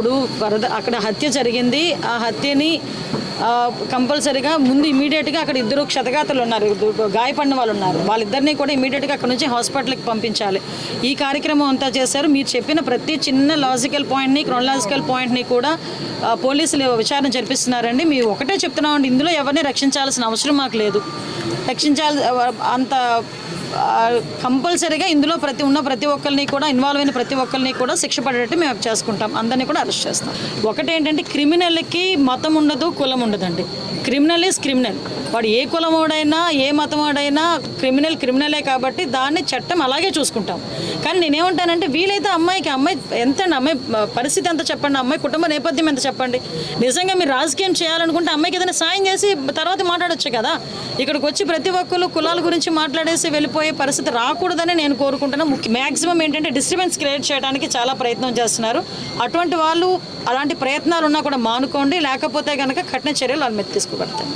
ఇప్పుడు వరద అక్కడ హత్య జరిగింది. ఆ హత్యని కంపల్సరీగా ముందు ఇమీడియట్గా అక్కడ ఇద్దరు క్షతగాతలు ఉన్నారు. గాయపడిన వాళ్ళు ఉన్నారు. వాళ్ళిద్దరిని కూడా ఇమీడియట్గా అక్కడ నుంచి హాస్పిటల్కి పంపించాలి. ఈ కార్యక్రమం అంతా చేశారు. మీరు చెప్పిన ప్రతి చిన్న లాజికల్ పాయింట్ని క్రొనలాజికల్ పాయింట్ని కూడా పోలీసులు విచారణ జరిపిస్తున్నారండి. మేము ఒకటే చెప్తున్నామండి. ఇందులో ఎవరిని రక్షించాల్సిన అవసరం మాకు లేదు. రక్షించాల్సి అంత కంపల్సరీగా ఇందులో ప్రతి ఉన్న ప్రతి ఒక్కరిని కూడా ఇన్వాల్వ్ అయిన ప్రతి ఒక్కరిని కూడా శిక్ష పడేటట్టు మేము చేసుకుంటాం. అందరినీ కూడా అరెస్ట్ చేస్తాం. ఒకటేంటంటే క్రిమినల్కి మతం ఉండదు కులం ఉండదండి. Criminal is criminal. వాడు ఏ కులమోడైనా ఏ మతమోడైనా క్రిమినల్ క్రిమినలే కాబట్టి దాన్ని చట్టం అలాగే చూసుకుంటాం. కానీ నేనేమంటానంటే వీలైతే అమ్మాయికి అమ్మాయి ఎంత అమ్మాయి పరిస్థితి ఎంత చెప్పండి అమ్మాయి కుటుంబ నేపథ్యం ఎంత చెప్పండి. నిజంగా మీరు రాజకీయం చేయాలనుకుంటే అమ్మాయికి ఏదైనా సాయం చేసి తర్వాత మాట్లాడొచ్చు కదా. ఇక్కడికి వచ్చి ప్రతి ఒక్కరు కులాల గురించి మాట్లాడేసి వెళ్ళిపోయి పరిస్థితి రాకూడదని నేను కోరుకుంటున్నాను ముఖ్య మ్యాక్సిమం ఏంటంటే డిస్టర్బెన్స్ క్రియేట్ చేయడానికి చాలా ప్రయత్నం చేస్తున్నారు. అటువంటి వాళ్ళు అలాంటి ప్రయత్నాలు ఉన్నా కూడా మానుకోండి లేకపోతే కనుక కఠిన చర్యలు వాళ్ళ మీద తీసుకోబడతాయి.